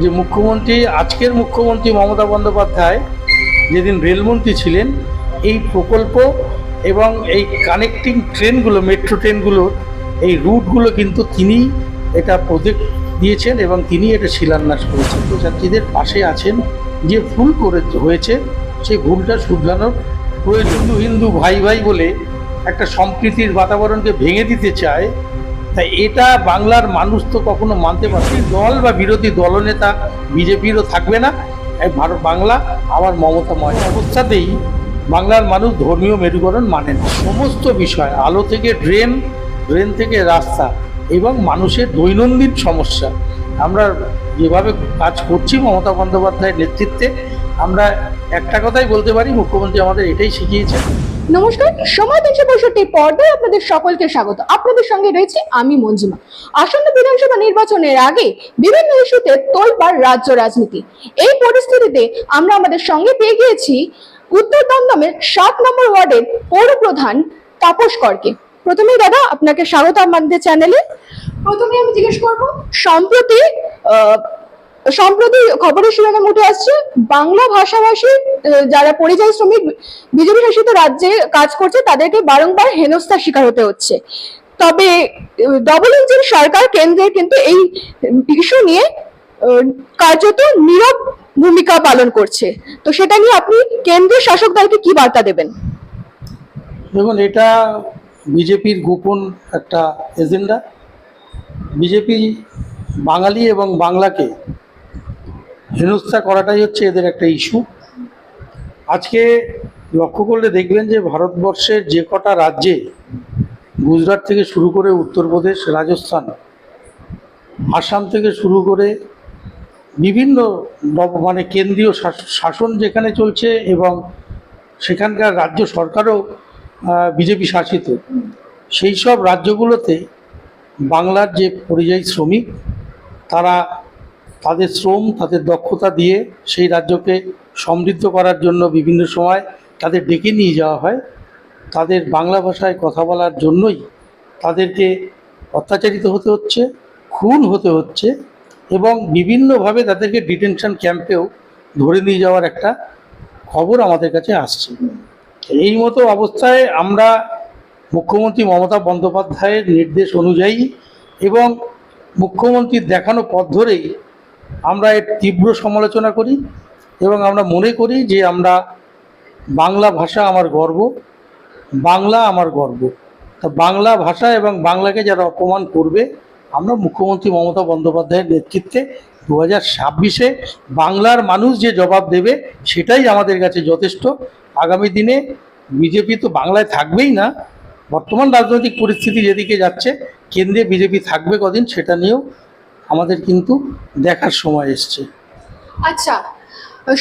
যে মুখ্যমন্ত্রী, আজকের মুখ্যমন্ত্রী মমতা বন্দ্যোপাধ্যায় যেদিন রেলমন্ত্রী ছিলেন, এই প্রকল্প এবং এই কানেক্টিং ট্রেনগুলো মেট্রো ট্রেনগুলোর এই রুটগুলো কিন্তু তিনি এটা প্রজেক্ট দিয়েছেন এবং তিনি এটা শিলান্যাস করেছেন। তো যাত্রীদের পাশে আছেন, যে ভুল করে হয়েছে সেই ভুলটা শুধরানোর প্রয়োজন। হিন্দু ভাই ভাই বলে একটা সম্প্রীতির বাতাবরণকে ভেঙে দিতে চায় তাই এটা বাংলার মানুষ তো কখনো মানতে পারছে দল বা বিরোধী দলনেতা বিজেপিরও থাকবে না। ভারত বাংলা আমার মমতাময়। অবস্থাতেই বাংলার মানুষ ধর্মীয় মেরুকরণ মানে না। সমস্ত বিষয়, আলো থেকে ড্রেন ড্রেন থেকে রাস্তা এবং মানুষের দৈনন্দিন সমস্যা। আমরা যেভাবে কাজ করছি মমতা বন্দ্যোপাধ্যায়ের নেতৃত্বে, আমরা একটা কথাই বলতে পারি, মুখ্যমন্ত্রী আমাদের এটাই শিখিয়েছেন। নমস্কার, সময় তিনশো পঁয়ষট্টি পর্দায় আপনাদের সকলকে স্বাগত। আপনাদের সঙ্গে রয়েছে আমি মঞ্জিমা। আসন্ন বিধানসভা নির্বাচনের আগে বিভিন্ন ইস্যুতে তোলবার রাজ্য রাজনীতি। এই পরিস্থিতিতে আমরা আমাদের সঙ্গে পেয়ে গিয়েছি উত্তর দমদমের সাত নম্বর ওয়ার্ডের পৌর প্রধান তাপস করকে। প্রথমে দাদা, আপনাকে স্বাগত আমাদের চ্যানেলে প্রথমে আমি জিজ্ঞেস করব, সম্প্রতি সম্প্রতি খবরের শিরোনাম উঠে আসছে, বাংলা ভাষাভাষী যারা পরিযায়ী শ্রমিক, বিজেপি শাসিত রাজ্যে কাজ করছে, তাদেরকে বারংবার হেনস্থার শিকার হতে হচ্ছে। তবে ডবল ইঞ্জিন সরকার কেন্দ্রের কিন্তু এই ইস্যু নিয়ে কার্যত নীরব ভূমিকা পালন করছে। তো সেটা নিয়ে আপনি কেন্দ্রীয় শাসক দলকে কি বার্তা দেবেন? দেখুন, এটা বিজেপির গোপন একটা এজেন্ডা। বিজেপি বাঙালি এবং বাংলাকে হেনস্থা করাটাই হচ্ছে এদের একটা ইস্যু আজকে লক্ষ্য করলে দেখবেন যে ভারতবর্ষের যে কটা রাজ্যে গুজরাট থেকে শুরু করে উত্তরপ্রদেশ, রাজস্থান, আসাম থেকে শুরু করে বিভিন্ন মানে কেন্দ্রীয় শাস- শাসন যেখানে চলছে এবং সেখানকার রাজ্য সরকারও বিজেপি শাসিত, সেই সব রাজ্যগুলোতে বাংলার যে পরিযায়ী শ্রমিক, তারা তাদের শ্রম, তাদের দক্ষতা দিয়ে সেই রাজ্যকে সমৃদ্ধ করার জন্য বিভিন্ন সময় তাদের ডেকে নিয়ে যাওয়া হয়। তাদের বাংলা ভাষায় কথা বলার জন্যই তাদেরকে অত্যাচারিত হতে হচ্ছে, খুন হতে হচ্ছে এবং বিভিন্নভাবে তাদেরকে ডিটেনশন ক্যাম্পেও ধরে নিয়ে যাওয়ার একটা খবর আমাদের কাছে আসছে। এই মতো অবস্থায় আমরা মুখ্যমন্ত্রী মমতা বন্দ্যোপাধ্যায়ের নির্দেশ অনুযায়ী এবং মুখ্যমন্ত্রীর দেখানো পথ ধরেই আমরা এর তীব্র সমালোচনা করি এবং আমরা মনে করি যে আমরা বাংলা ভাষা আমার গর্ব, বাংলা আমার গর্ব। তা বাংলা ভাষা এবং বাংলাকে যারা অপমান করবে, আমরা মুখ্যমন্ত্রী মমতা বন্দ্যোপাধ্যায়ের নেতৃত্বে দু হাজার ছাব্বিশে বাংলার মানুষ যে জবাব দেবে, সেটাই আমাদের কাছে যথেষ্ট। আগামী দিনে বিজেপি তো বাংলায় থাকবেই না, বর্তমান রাজনৈতিক পরিস্থিতি যেদিকে যাচ্ছে, কেন্দ্রে বিজেপি থাকবে কদিন সেটা নিয়েও আমাদের কিন্তু দেখার সময় এসছে। আচ্ছা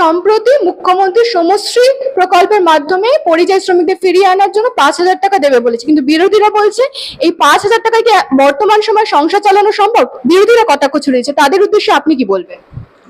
সম্প্রতি মুখ্যমন্ত্রী সমশ্রী প্রকল্পের মাধ্যমে পরিযায়ী শ্রমিকদের ফিরিয়ে আনার জন্য পাঁচ হাজার টাকা দেবে বলেছে। কিন্তু বিরোধীরা বলছে এই পাঁচ হাজার টাকায় কি বর্তমান সময় সংসার চালানো সম্ভব? বিরোধীরা কটাক্ষ ছড়িয়েছে তাদের উদ্দেশ্যে আপনি কি বলবেন?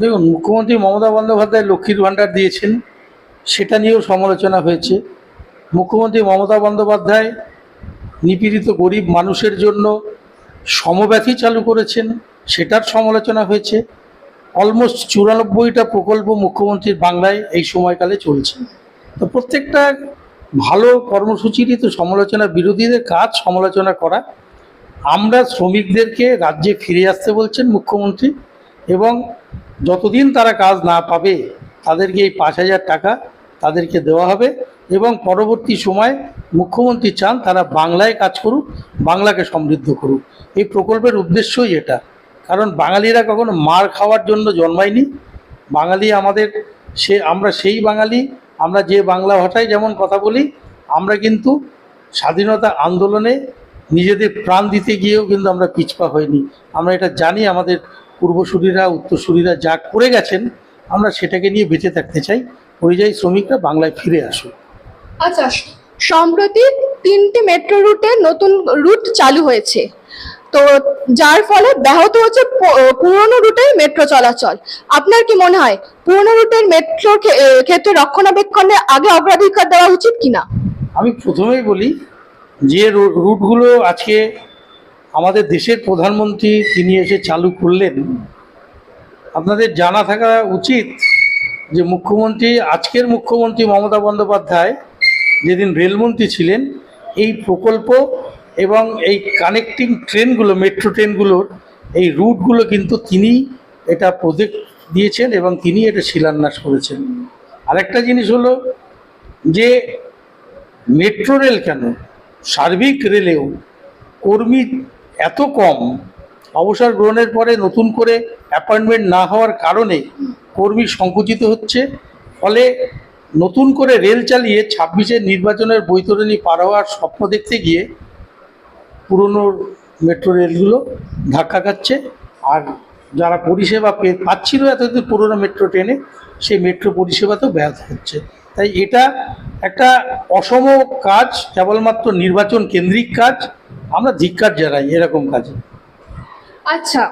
দেখুন মুখ্যমন্ত্রী মমতা বন্দ্যোপাধ্যায় লক্ষ্মীর ভাণ্ডার দিয়েছেন সেটা নিয়েও সমালোচনা হয়েছে। মুখ্যমন্ত্রী মমতা বন্দ্যোপাধ্যায় নিপীড়িত গরিব মানুষের জন্য সমব্যথী চালু করেছেন। সেটার সমালোচনা হয়েছে। অলমোস্ট চুরানব্বইটা প্রকল্প মুখ্যমন্ত্রীর বাংলায় এই সময়কালে চলছে। তো প্রত্যেকটা ভালো কর্মসূচিরই তো সমালোচনা, বিরোধীদের কাজ সমালোচনা করা। আমরা শ্রমিকদেরকে রাজ্যে ফিরে আসতে বলছেন মুখ্যমন্ত্রী এবং যতদিন তারা কাজ না পাবে, তাদেরকে এই পাঁচ হাজার টাকা তাদেরকে দেওয়া হবে এবং পরবর্তী সময় মুখ্যমন্ত্রী চান তারা বাংলায় কাজ করুক, বাংলাকে সমৃদ্ধ করুক। এই প্রকল্পের উদ্দেশ্যই এটা। কারণ বাঙালিরা কখনো মার খাওয়ার জন্য জন্মায়নি। বাঙালি আমাদের, সে, আমরা সেই বাঙালি, আমরা যে বাংলা ভাষায় যেমন কথা বলি, আমরা কিন্তু স্বাধীনতা আন্দোলনে নিজেদের প্রাণ দিতে গিয়েও কিন্তু আমরা পিছপা হইনি। আমরা এটা জানি, আমাদের পূর্বসূরীরা, উত্তরসূরীরা যা করে গেছেন, আমরা সেটাকে নিয়ে বেঁচে থাকতে চাই। পরিযায়ী শ্রমিকরা বাংলায় ফিরে আসুক। আচ্ছা সম্প্রতি তিনটি মেট্রো রুটে নতুন রুট চালু হয়েছে। তো যার ফলে ব্যাহত হচ্ছে পুরনো রুটে মেট্রো চলাচল। আপনার কি মনে হয়, পুরনো রুটের মেট্রোর ক্ষেত্রে রক্ষণাবেক্ষণে আগে অগ্রাধিকার দেওয়া উচিত কিনা? আমি প্রথমেই বলি যে রুটগুলো আজকে আমাদের দেশের প্রধানমন্ত্রী তিনি এসে চালু করলেন। আপনাদের জানা থাকা উচিত যে মুখ্যমন্ত্রী, আজকের মুখ্যমন্ত্রী মমতা বন্দ্যোপাধ্যায় যেদিন রেলমন্ত্রী ছিলেন, এই প্রকল্প এবং এই কানেক্টিং ট্রেনগুলো মেট্রো ট্রেনগুলোর এই রুটগুলো কিন্তু তিনি এটা প্রজেক্ট দিয়েছেন এবং তিনি এটা শিলান্যাস করেছেন। আরেকটা জিনিস হলো যে মেট্রো রেল কেন? সার্বিক রেলেও কর্মী এত কম, অবসর গ্রহণের পরে নতুন করে অ্যাপয়েন্টমেন্ট না হওয়ার কারণে কর্মী সংকুচিত হচ্ছে, ফলে নতুন করে রেল চালিয়ে ছাব্বিশের নির্বাচনের বৈতরণী পার হওয়ার স্বপ্ন দেখতে গিয়ে পুরনো মেট্রো রেলগুলো ধাক্কা খাচ্ছে। আর যারা পরিষেবা পে- পাচ্ছিল এতদিন পুরনো মেট্রো ট্রেনে, সেই মেট্রো পরিষেবাতেও ব্যাহত হচ্ছে। তাই এটা একটা অসম কাজ, কেবলমাত্র নির্বাচন কেন্দ্রিক কাজ। আমরা ধিক্কার জানাই এরকম কাজে। আচ্ছা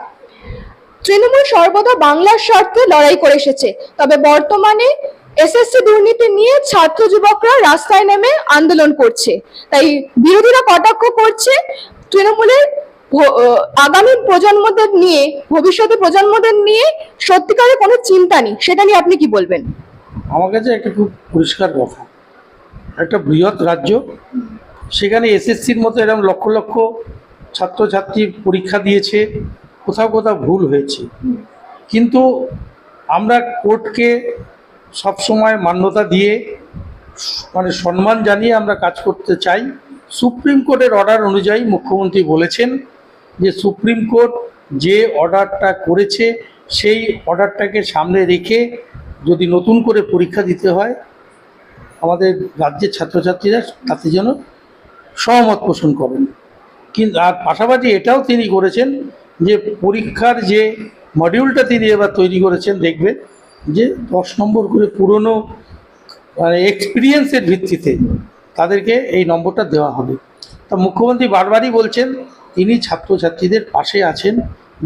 তৃণমূল সর্বদা বাংলার স্বার্থে লড়াই করে এসেছে। তবে বর্তমানে এসএসসি দুর্নীতি নিয়ে ছাত্র যুবকরা রাস্তায় নেমে আন্দোলন করছে। তাই বিরোধীরা কটাক্ষ করছে তৃণমূলের আগামী প্রজন্মদের নিয়ে, ভবিষ্যতে প্রজন্মদের নিয়ে সত্যিকারের কোনো চিন্তা নেই। সেটা নিয়ে আপনি কি বলবেন? আমার কাছে একটা খুব পরিষ্কার কথা। একটা বৃহৎ রাজ্য, সেখানে এসএসসির মতো এরকম লক্ষ লক্ষ ছাত্রছাত্রী পরীক্ষা দিয়েছে, কোথাও কোথাও ভুল হয়েছে। কিন্তু আমরা কোর্টকে সবসময় মান্যতা দিয়ে মানে সম্মান জানিয়ে আমরা কাজ করতে চাই। সুপ্রিম কোর্টের অর্ডার অনুযায়ী মুখ্যমন্ত্রী বলেছেন যে, সুপ্রিম কোর্ট যে অর্ডারটা করেছে, সেই অর্ডারটাকে সামনে রেখে যদি নতুন করে পরীক্ষা দিতে হয়, আমাদের রাজ্যের ছাত্রছাত্রীরা তাতে যেন সহমত পোষণ করেন। কিন্তু, আর পাশাপাশি এটাও তিনি করেছেন যে, পরীক্ষার যে মডিউলটা তিনি এবার তৈরি করেছেন, দেখবেন যে দশ নম্বর করে পুরনো মানে এক্সপিরিয়েন্সের ভিত্তিতে তাদেরকে এই নম্বরটা দেওয়া হবে। তা মুখ্যমন্ত্রী বারবারই বলছেন, তিনি ছাত্রছাত্রীদের পাশে আছেন,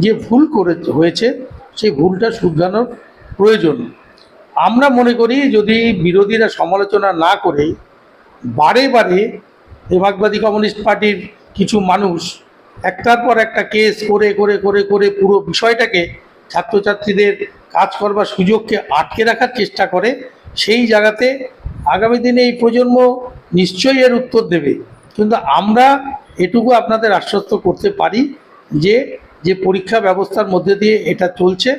যে ভুল করে হয়েছে, সেই ভুলটা শুধরানোর প্রয়োজন। আমরা মনে করি যদি বিরোধীরা সমালোচনা না করে, বারে বারে এই মার্কবাদী কমিউনিস্ট পার্টির কিছু মানুষ একটার পর একটা কেস করে করে করে করে পুরো বিষয়টাকে ছাত্রছাত্রীদের কাজ করবার সুযোগকে আটকে রাখার চেষ্টা করে, সেই জায়গাতে আগামী দিনে এই প্রজন্ম নিশ্চয়ই এর উত্তর দেবে। কিন্তু আমরা এটুকু আপনাদের আশ্বস্ত করতে পারি যে যে পরীক্ষা ব্যবস্থার মধ্যে দিয়ে এটা চলছে,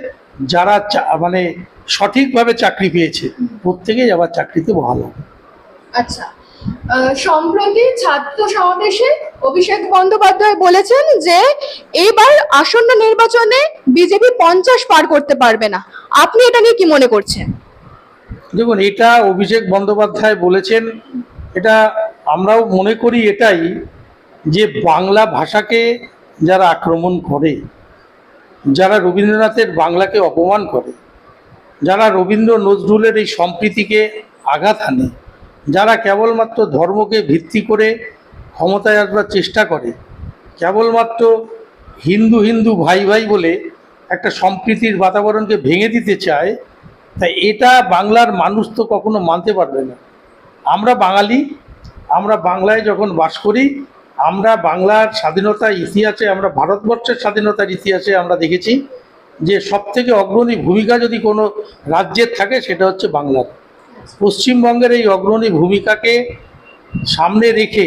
যারা মানে সঠিকভাবে চাকরি পেয়েছে, প্রত্যেকেই আবার চাকরিতে বহাল হবে। আচ্ছা। সম্প্রতি ছাত্র সমাবেশে অভিষেক বন্দ্যোপাধ্যায় বলেছেন যে এইবার আসন্ন নির্বাচনে বিজেপি পঞ্চাশ পার করতে পারবে না। আপনি এটা নিয়ে কি মনে করছেন? দেখুন, এটা অভিষেক বন্দ্যোপাধ্যায় বলেছেন। এটা আমরাও মনে করি এটাই যে, বাংলা ভাষাকে যারা আক্রমণ করে, যারা রবীন্দ্রনাথের বাংলাকে অপমান করে, যারা রবীন্দ্র নজরুলের এই সম্প্রীতিকে আঘাত আনে যারা কেবলমাত্র ধর্মকে ভিত্তি করে ক্ষমতায় আসবার চেষ্টা করে, কেবলমাত্র হিন্দু হিন্দু ভাই ভাই বলে একটা সম্প্রীতির বাতাবরণকে ভেঙে দিতে চায় তাই এটা বাংলার মানুষ তো কখনো মানতে পারবে না। আমরা বাঙালি, আমরা বাংলায় যখন বাস করি, আমরা বাংলার স্বাধীনতার ইতিহাসে, আমরা ভারতবর্ষের স্বাধীনতার ইতিহাসে আমরা দেখেছি যে সব থেকে অগ্রণী ভূমিকা যদি কোনো রাজ্যের থাকে, সেটা হচ্ছে বাংলার। পশ্চিমবঙ্গের এই অগ্রণী ভূমিকাকে সামনে রেখে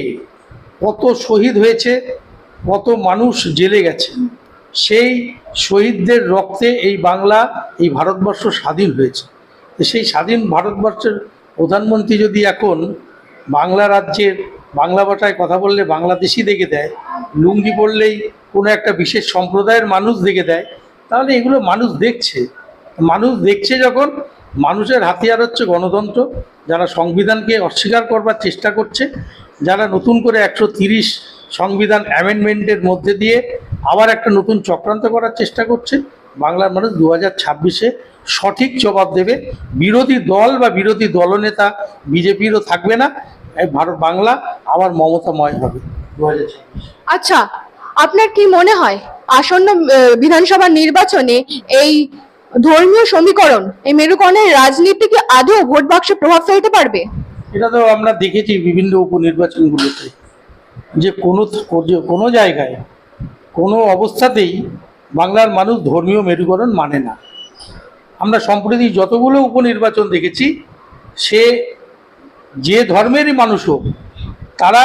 কত শহীদ হয়েছে, কত মানুষ জেলে গেছে, সেই শহীদদের রক্তে এই বাংলা, এই ভারতবর্ষ স্বাধীন হয়েছে। সেই স্বাধীন ভারতবর্ষের প্রধানমন্ত্রী যদি এখন বাংলা রাজ্যের, বাংলা ভাষায় কথা বললে বাংলাদেশি দেখে দেয়, লুঙ্গি পরলেই কোনো একটা বিশেষ সম্প্রদায়ের মানুষ দেখে দেয়, তাহলে এগুলো মানুষ দেখছে। মানুষ দেখছে যখন মানুষের হাতিয়ার হচ্ছে গণতন্ত্র, যারা সংবিধানকে অস্বীকার করবার চেষ্টা করছে, যারা নতুন করে একশো তিরিশ সংবিধান অ্যামেন্ডমেন্টের মধ্যে দিয়ে আবার একটা নতুন চক্রান্ত করার চেষ্টা করছে, বাংলার মানুষ দু হাজার ছাব্বিশে সঠিক জবাব দেবে। বিরোধী দল বা বিরোধী দলনেতা বিজেপিরও থাকবে না ভারত বাংলা আবার মমতাময় হবে আচ্ছা আপনার কি মনে হয়, আসন্ন বিধানসভা নির্বাচনে এই ধর্মীয় সমীকরণ, এই মেরুকরণের রাজনীতি কি আদৌ ভোট বাক্সে প্রভাব ফেলতে পারবে? এটা তো আমরা দেখেছি বিভিন্ন উপনির্বাচনগুলোতে, যে কোনো কোনো জায়গায়, কোনো অবস্থাতেই বাংলার মানুষ ধর্মীয় মেরুকরণ মানে না। আমরা সম্প্রতি যতগুলো উপনির্বাচন দেখেছি, সে যে ধর্মেরই মানুষ হোক, তারা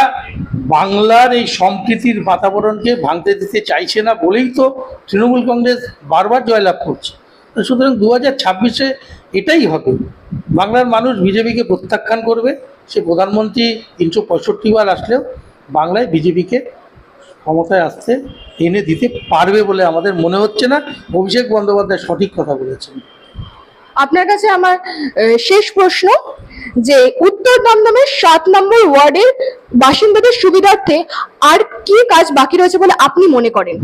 বাংলার এই সম্প্রীতির বাতাবরণকে ভাঙতে দিতে চাইছে না বলেই তো তৃণমূল কংগ্রেস বারবার জয়লাভ করছে। সুতরাং দু হাজার ছাব্বিশে এটাই হবে। বাংলার মানুষ বিজেপিকে প্রত্যাখ্যান করবে, সে প্রধানমন্ত্রী তিনশো পঁয়ষট্টি বার আসলেও বাংলায় বিজেপিকে ক্ষমতায় আসতে এনে দিতে পারবে বলে আমাদের মনে হচ্ছে না। অভিষেক বন্দ্যোপাধ্যায় সঠিক কথা বলেছেন। আপনার কাছে আমার শেষ প্রশ্ন যে উত্তর দমদমের সাত নম্বর ওয়ার্ডের বাসিন্দাদের সুবিধার্থে আর কি কাজ বাকি রয়েছে বলে আপনি মনে করেন?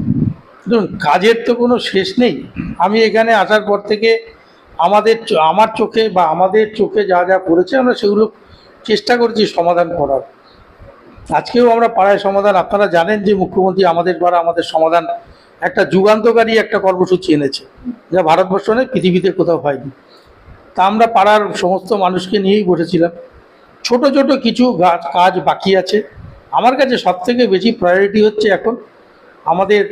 কাজের তো কোনো শেষ নেই। আমি এখানে আসার পর থেকে আমাদের আমার চোখে বা আমাদের চোখে যা যা পড়েছে, আমরা সেগুলো চেষ্টা করছি সমাধান করার। আজকেও আমরা পাড়ায় সমাধান। আপনারা জানেন যে মুখ্যমন্ত্রী আমাদের পাড়া আমাদের সমাধান একটা যুগান্তকারী একটা কর্মসূচি এনেছে, যা ভারতবর্ষ নয়, পৃথিবীতে কোথাও হয়নি। তা আমরা পাড়ার সমস্ত মানুষকে নিয়েই বসেছিলাম। ছোট ছোট কিছু কাজ বাকি আছে। আমার কাছে সব থেকে বেশি প্রায়োরিটি হচ্ছে এখন আমাদের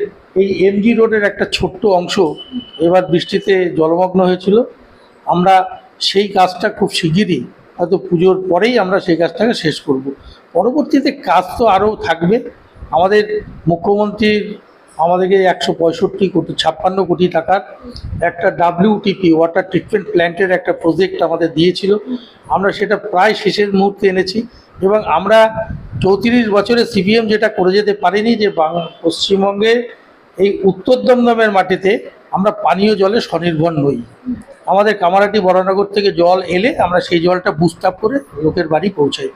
এই এমজি রোডের একটা ছোট্ট অংশ এবার বৃষ্টিতে জলমগ্ন হয়েছিল। আমরা সেই কাজটা খুব শিগগিরই, হয়তো পুজোর পরেই আমরা সেই কাজটাকে শেষ করব। পরবর্তীতে কাজ তো আরও থাকবে। আমাদের মুখ্যমন্ত্রীর আমাদেরকে একশো পঁয়ষট্টি কোটি, ছাপ্পান্ন কোটি টাকার একটা ডাব্লিউটিপি ওয়াটার ট্রিটমেন্ট প্ল্যান্টের একটা প্রজেক্ট আমাদের দিয়েছিল। আমরা সেটা প্রায় শেষের মুহূর্তে এনেছি এবং আমরা চৌত্রিশ বছরে সিপিএম যেটা করে যেতে পারেনি যে বাং- পশ্চিমবঙ্গে এই উত্তর দমদমের মাটিতে আমরা পানীয় জলে স্বনির্ভর নই। আমাদের কামারাটি বরানগর থেকে জল এলে আমরা সেই জলটা বুস্তাপ করে লোকের বাড়ি পৌঁছাই।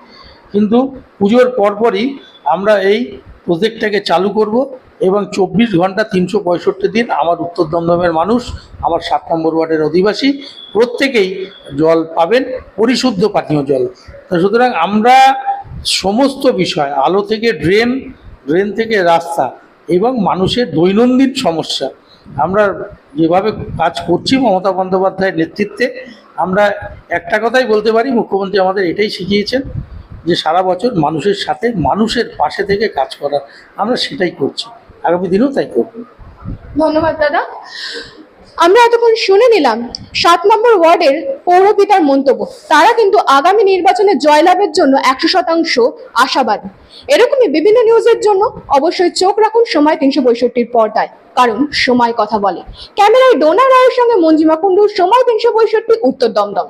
কিন্তু পুজোর পরপরই আমরা এই প্রজেক্টটাকে চালু করব এবং চব্বিশ ঘণ্টা তিনশো পঁয়ষট্টি দিন আমার উত্তর দমদমের মানুষ, আমার সাত নম্বর ওয়ার্ডের অধিবাসী প্রত্যেকেই জল পাবেন, পরিশুদ্ধ পানীয় জল। সুতরাং আমরা সমস্ত বিষয়, আলো থেকে ড্রেন ড্রেন থেকে রাস্তা এবং মানুষের দৈনন্দিন সমস্যা। আমরা যেভাবে কাজ করছি মমতা বন্দ্যোপাধ্যায়ের নেতৃত্বে, আমরা একটা কথাই বলতে পারি, মুখ্যমন্ত্রী আমাদের এটাই শিখিয়েছেন যে সারা বছর মানুষের সাথে মানুষের পাশে থেকে কাজ করার আমরা সেটাই করছি। আগামী দিনেও তাই করব। ধন্যবাদ দাদা। আমরা এতক্ষণ শুনে নিলাম, সাত নম্বর ওয়ার্ডের পৌরপিতার মন্তব্য। তারা কিন্তু আগামী নির্বাচনে জয়লাভের জন্য একশো শতাংশ আশাবাদী। এরকমই বিভিন্ন নিউজের জন্য অবশ্যই চোখ রাখুন সময় তিনশো পঁয়ষট্টির পর্দায়, কারণ সময় কথা বলে। ক্যামেরায় ডোনা রায়ের সঙ্গে মঞ্জিমা কুণ্ডুর সময় তিনশো পঁয়ষট্টি, উত্তর দমদম।